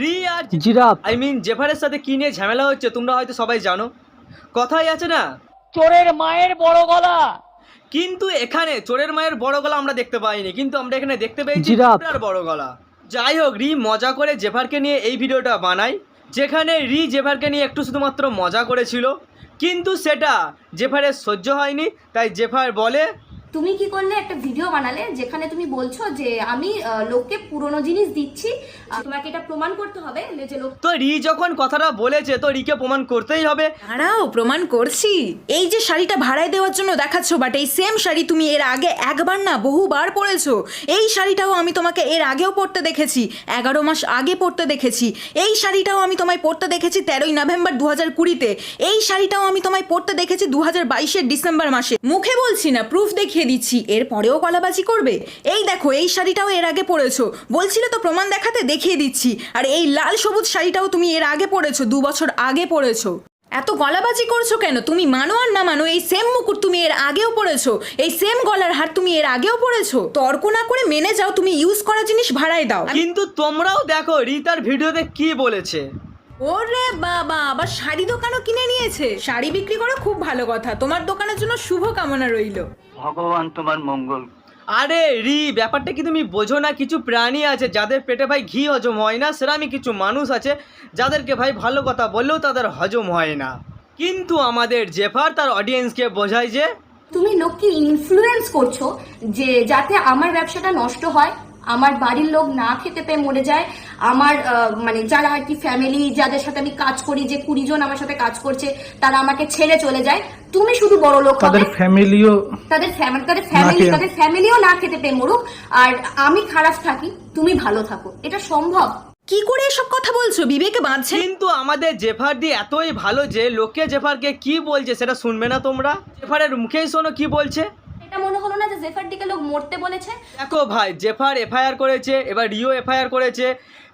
রি আর giraffe. I mean জেফারের সাথে কি নিয়ে ঝামেলা হচ্ছে তোমরা হয়তো সবাই জানো। কথাই আছে না? চোরের মায়ের বড় গলা। কিন্তু এখানে চোরের মায়ের বড় গলা আমরা দেখতে পাইনি কিন্তু আমরা এখানে দেখতে পেয়েছি। আর বড় গলা। যাই হোক রি মজা করে জেফারকে নিয়ে এই ভিডিওটা বানাই যেখানে রি জেফারকে নিয়ে একটু শুধুমাত্র মজা করেছিল কিন্তু সেটা জেফারের সহ্য হয়নি তাই জেফার বলে তুমি কি করলে? একটা ভিডিও বানালে যেখানে তুমি বলছো যে আমি লোককে পুরনো জিনিস দিচ্ছি। তোমাকে এটা প্রমাণ করতে হবে যে লোক তো রি যখন কথাটা বলেছে তো রিকে প্রমাণ করতেই হবে। দাঁড়াও প্রমাণ করছি। এই যে শাড়িটা ভাড়ায় দেওয়ার জন্য দেখাচ্ছ বাট এই সেম শাড়ি তুমি এর আগে একবার না বহুবার পরেছো। এই শাড়িটাও আমি তোমাকে এর আগেও পরতে দেখেছি এগারো মাস আগে পরতে দেখেছি। এই শাড়িটাও আমি তোমায় পরতে দেখেছি তেরোই নভেম্বর দু হাজার কুড়িতে। এই শাড়িটাও আমি তোমায় পরতে দেখেছি দু হাজার বাইশের ডিসেম্বর মাসে। মুখে বলছি না প্রুফ দেখিয়ে দিচ্ছি এর পরেও কলাবাজি করবে? এই দেখো, এই শাড়িটাও এর আগে পরেছো। বলছিলে তো প্রমাণ দেখাতে, দেখিয়ে দিচ্ছি। আর এই লাল সবুজ শাড়িটাও তুমি এর আগে পরেছো, দু বছর আগে পরেছো। এত গলাবাজি করছ কেন? তুমি মানো আর না মানো, এই সেম মুকুট তুমি এর আগেও পরেছো, এই সেম গলার হার তুমি এর আগেও পরেছো। তর্ক না করে মেনে যাও, তুমি ইউজ করা জিনিস ভাড়ায় দাও। কিন্তু তোমরাও দেখো রি তার ভিডিওতে কি বলেছে? ওরে বাবা আবার শাড়ি দোকানও কিনে নিয়েছে। শাড়ি বিক্রি করো খুব ভালো কথা। তোমার দোকানের জন্য শুভ কামনা রইল। ভগবান তোমার মঙ্গল। আরে রি ব্যাপারটা কি তুমি বোঝো না? কিছু প্রাণী আছে যাদের পেটে ভাই ঘি হজম হয় না সেরামি কিছু মানুষ আছে যাদেরকে ভাই ভালো কথা বললেও তাদের হজম হয় না। কিন্তু আমাদের জেফার তার অডিয়েন্সকে বোঝায় যে তুমি লোককে ইনফ্লুয়েন্স করছ যে যাতে আমার ব্যবসাটা নষ্ট হয়। আমার বাড়ির লোক না খেতে পেয়ে মরে যায়। আমার আহ, মানে যারা আর কি ফ্যামিলি যাদের সাথে আমি কাজ করি যে কুড়ি জন আমার সাথে কাজ করছে তারা আমাকে ছেড়ে চলে যায়। তুমি শুধু বড় লোক তাদের ফ্যামিলিও তাদের ফ্যামিলি তাদের ফ্যামিলি তাদের ফ্যামিলিও না খেতে পেয়ে মরুক। আর আমি খারাপ থাকি তুমি ভালো থাকো। এটা সম্ভব? কি করে এসব কথা বলছো? বিবেকে বাঁধছে। কিন্তু আমাদের জেফার দি এতই ভালো যে লোকে জেফারকে কি বলছে সেটা শুনবে না তোমরা? জেফারের মুখেই শোনো কি বলছে। এটা মনে হলো না যে জেফার দিকে লোক মরতে বলেছে? দেখো ভাই, জেফার এফআইআর করেছে, এবার রিও এফআইআর করেছে।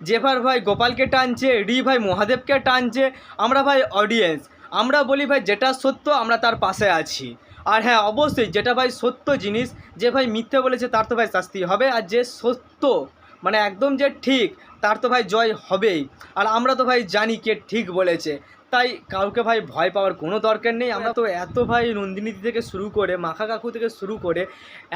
জেফার ভাই গোপালকে টানছে, রি ভাই মহাদেবকে টানছে। আমরা ভাই অডিয়েন্স আমরা বলি ভাই যেটা সত্য আমরা তার পাশে আছি। আর হ্যাঁ অবশ্যই যেটা ভাই সত্য জিনিস, যে ভাই মিথ্যে বলেছে তার তো ভাই শাস্তি হবে, আর যে সত্য মানে একদম যে ঠিক, তার তো ভাই জয় হবেই। আর আমরা তো ভাই জানি কে ঠিক বলেছে। তাই কাউকে ভাই ভয় পাওয়ার কোনো দরকার নেই। আমরা তো এত ভাই নন্দিনীতি থেকে শুরু করে, মাখা কাকু থেকে শুরু করে,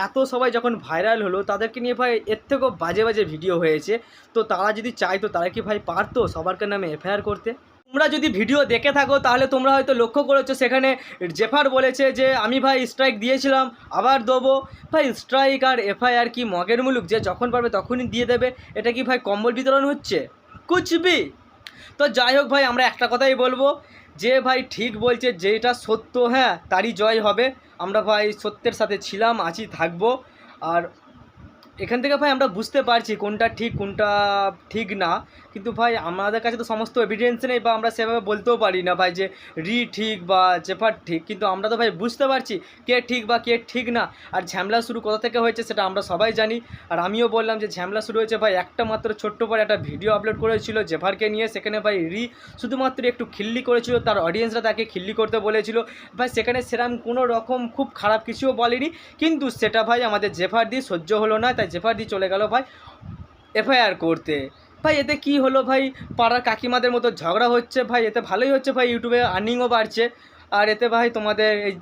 এত সবাই যখন ভাইরাল হলো, তাদেরকে নিয়ে ভাই এর থেকেও বাজে বাজে ভিডিও হয়েছে। তো তারা যদি চাইতো তারা কি ভাই পারতো সবার নামে এফআইআর করতে? তোমরা যদি ভিডিও দেখে থাকো, তাহলে তোমরা হয়তো লক্ষ্য করেছ, সেখানে জেফার বলেছে যে, আমি ভাই স্ট্রাইক দিয়েছিলাম, আবার দেবো। ভাই স্ট্রাইক আর এফআইআর কি মগের মুলুক? যে যখন পারবে তখনই দিয়ে দেবে। এটা কি ভাই কম্বল বিতরণ হচ্ছে? কুচবি! তো যাই হোক ভাই, আমরা একটা কথাই বলব। যে ভাই ঠিক বলছে, যেটা সত্য হ্যাঁ তারই জয় হবে। আমরা ভাই সত্যের সাথে ছিলাম, আছি, থাকব। আর এখান থেকে ভাই আমরা বুঝতে পারছি কোনটা ঠিক কোনটা ঠিক না। কিন্তু ভাই, আমাদের কাছে তো সমস্ত এভিডেন্স নেই বা আমরা সেভাবে বলতেও পারি না ভাই যে রি ঠিক বা জেফার ঠিক। কিন্তু আমরা তো ভাই বুঝতে পারছি কে ঠিক বা কে ঠিক না। আর ঝামেলা শুরু কোথা থেকে হয়েছে সেটা আমরা সবাই জানি। আর আমিও বললাম যে ঝামেলা শুরু হয়েছে ভাই, একটা মাত্র ছোট্ট পরে একটা ভিডিও আপলোড করেছিল জেফারকে নিয়ে। সেখানে ভাই রি শুধুমাত্র একটু খিল্লি করেছিল, তার অডিয়েন্সরা তাকে খিল্লি করতে বলেছিল। ভাই, সেখানে সেরকম কোনো রকম খুব খারাপ কিছুও বলেনি। কিন্তু সেটা ভাই আমাদের জেফার দিয়ে সহ্য হলো না তাই জেফার দিয়ে চলে গেল ভাই এফআইআর করতে। ভাই, এতে কি হলো ভাই? পাড়ার কাকিমাদের মতো ঝগড়া হচ্ছে ভাই, এতে ভালোই হচ্ছে ভাই, ইউটিউবে আর্নিংও বাড়ছে। আর এতে ভাই তোমাদের এই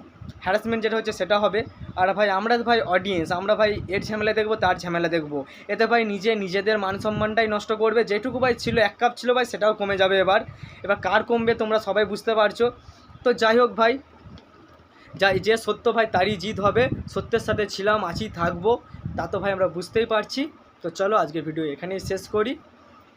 হ্যারাসমেন্ট যেটা হচ্ছে সেটা হবে। আর ভাই, আমরা ভাই অডিয়েন্স আমরা ভাই এর ঝামেলা দেখব, তার ঝামেলা দেখব। এতে ভাই নিজে, নিজেদের মান সম্মানটাই নষ্ট করবে। যেটুকু ভাই ছিল, এক কাপ ছিল ভাই, সেটাও কমে যাবে এবার। এবার কার কমবে তোমরা সবাই বুঝতে পারছ। তো যাই হোক ভাই, যাই, যে সত্য ভাই, তারই জিত হবে। সত্যের সাথে ছিলাম, আছি, থাকব। তা তো ভাই আমরা বুঝতেই পারছি। তো চলো আজকে ভিডিও এখানেই শেষ করি।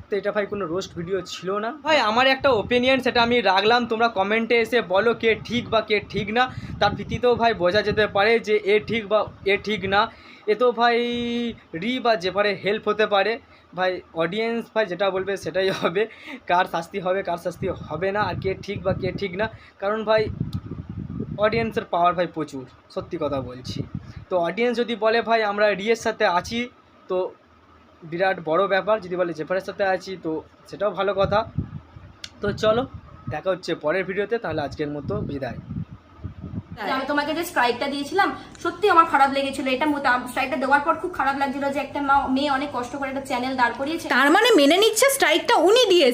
তো এটা ভাই কোনো রোস্ট ভিডিও ছিল না। ভাই, আমার একটা ওপিনিয়ন সেটা আমি রাখলাম। তোমরা কমেন্টে এসে বলো কে ঠিক বা কে ঠিক না। তার ভিত্তিতেও ভাই বোঝা যেতে পারে যে এ ঠিক বা এ ঠিক না। এ তো ভাই রি বা যে পারে হেল্প হতে পারে। ভাই অডিয়েন্স ভাই যেটা বলবে সেটাই হবে। কার শাস্তি হবে, কার শাস্তি হবে না, আর কে ঠিক বা কে ঠিক না। কারণ ভাই অডিয়েন্সের পাওয়ার ভাই প্রচুর সত্যি কথা বলছি। তো অডিয়েন্স যদি বলে ভাই আমরা রিয়ের সাথে আছি। তো বিরাট বড় ব্যাপার যদি বলে জেফারের সাথে আছি তো সেটাও ভালো কথা। তো চলো দেখা হচ্ছে পরের ভিডিওতে তাহলে আজকের মতো বিদায়। আমি তোমাকে যে স্ট্রাইকটা দিয়েছিলাম সত্যি আমার খারাপ লেগেছিল। এটা স্ট্রাইকটা দেওয়ার পর খুব খারাপ লাগছিল যে একটা মেয়ে অনেক কষ্ট করে একটা চ্যানেল দাঁড় করিয়েছে। তার মানে মেনে নিচ্ছে স্ট্রাইকটা উনি দিয়েছে।